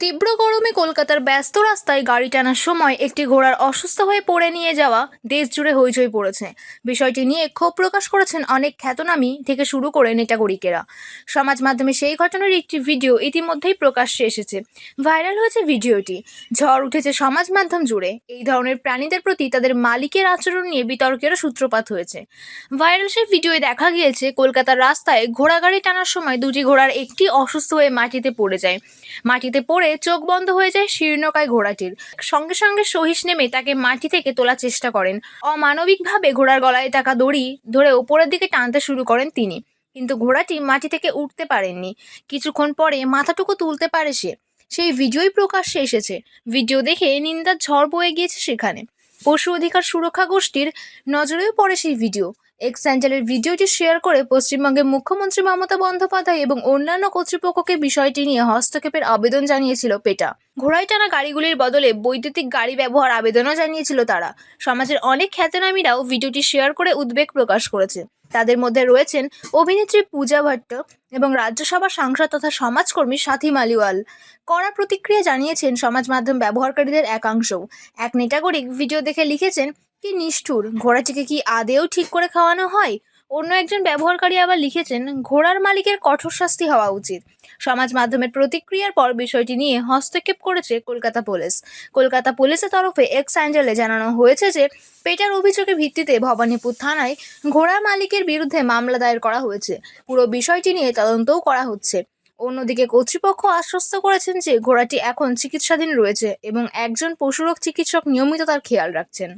তীব্র গরমে কলকাতার ব্যস্ত রাস্তায় গাড়ি টানার সময় একটি ঘোড়ার অসুস্থ হয়ে পড়ে নিয়ে যাওয়া দেশ জুড়ে হইচই পড়েছে। বিষয়টি নিয়ে ক্ষোভ প্রকাশ করেছেন অনেক খ্যাতনামী থেকে শুরু করে নেটাগরিকেরা সমাজ মাধ্যমে সেই ঘটনার একটি ভিডিও ইতিমধ্যেই প্রকাশ্যে এসেছে। ভাইরাল হয়েছে ভিডিওটি। ঝড় উঠেছে সমাজ মাধ্যম জুড়ে। এই ধরনের প্রাণীদের প্রতি তাদের মালিকের আচরণ নিয়ে বিতর্কেরও সূত্রপাত হয়েছে। ভাইরাল সেই ভিডিওয়ে দেখা গিয়েছে, কলকাতার রাস্তায় ঘোড়া গাড়ি টানার সময় দুটি ঘোড়ার একটি অসুস্থ হয়ে মাটিতে পড়ে যায়। মাটিতে পড়ে চোখ বন্ধ হয়ে যায় শীর্ণকায় ঘোড়াটির। সঙ্গে সঙ্গে সহিস নেমে তাকে মাটি থেকে তোলার চেষ্টা করেন। অমানবিকভাবে ঘোড়ার গলায় টাকা দড়ি ধরে ওপরের দিকে টানতে শুরু করেন তিনি। কিন্তু ঘোড়াটি মাটি থেকে উঠতে পারেননি। কিছুক্ষণ পরে মাথাটুকু তুলতে পারে সে। সেই ভিডিওই প্রকাশ্যে এসেছে। ভিডিও দেখে নিন্দার ঝড় বয়ে গিয়েছে সেখানে। পশু অধিকার সুরক্ষা গোষ্ঠীর নজরেও পড়ে সেই ভিডিও। এক্স স্যান্ডেলের ভিডিওটি শেয়ার করে পশ্চিমবঙ্গের মুখ্যমন্ত্রী মমতা বন্দ্যোপাধ্যায় এবং অন্যান্য কর্তৃপক্ষকে বিষয়টি নিয়ে হস্তক্ষেপের আবেদন জানিয়েছিল পেটা। ঘোড়ায় টানা গাড়িগুলির বদলে বৈদ্যুতিক গাড়ি ব্যবহার আবেদনও জানিয়েছিল তারা। সমাজের অনেক খ্যাতনামীরাও ভিডিওটি শেয়ার করে উদ্বেগ প্রকাশ করেছে। তাদের মধ্যে রয়েছেন অভিনেত্রী পূজা ভট্ট এবং রাজ্যসভা সাংসদ তথা সমাজকর্মী সাথী মালিওয়াল। কড়া প্রতিক্রিয়া জানিয়েছেন সমাজ মাধ্যম ব্যবহারকারীদের একাংশও। এক নেটাগরিক ভিডিও দেখে লিখেছেন কি নিষ্ঠুর। ঘোড়াটিকে কি আদেও ঠিক করে খাওয়ানো হয়? অন্য একজন ব্যবহারকারী আবার লিখেছেন, ঘোড়ার মালিকের কঠোর শাস্তি হওয়া উচিত। সমাজ মাধ্যমের প্রতিক্রিয়ার পর বিষয়টি নিয়ে হস্তক্ষেপ করেছে কলকাতা পুলিশ। কলকাতা পুলিশের তরফে এক্স অ্যাঞ্জেলে জানানো হয়েছে যে, পেটার অভিযোগের ভিত্তিতে ভবানীপুর থানায় ঘোড়ার মালিকের বিরুদ্ধে মামলা দায়ের করা হয়েছে। পুরো বিষয়টি নিয়ে তদন্তও করা হচ্ছে। অন্যদিকে কর্তৃপক্ষ আশ্বস্ত করেছেন যে, ঘোড়াটি এখন চিকিৎসাধীন রয়েছে এবং একজন পশুরোগ চিকিৎসক নিয়মিত তার খেয়াল রাখছেন।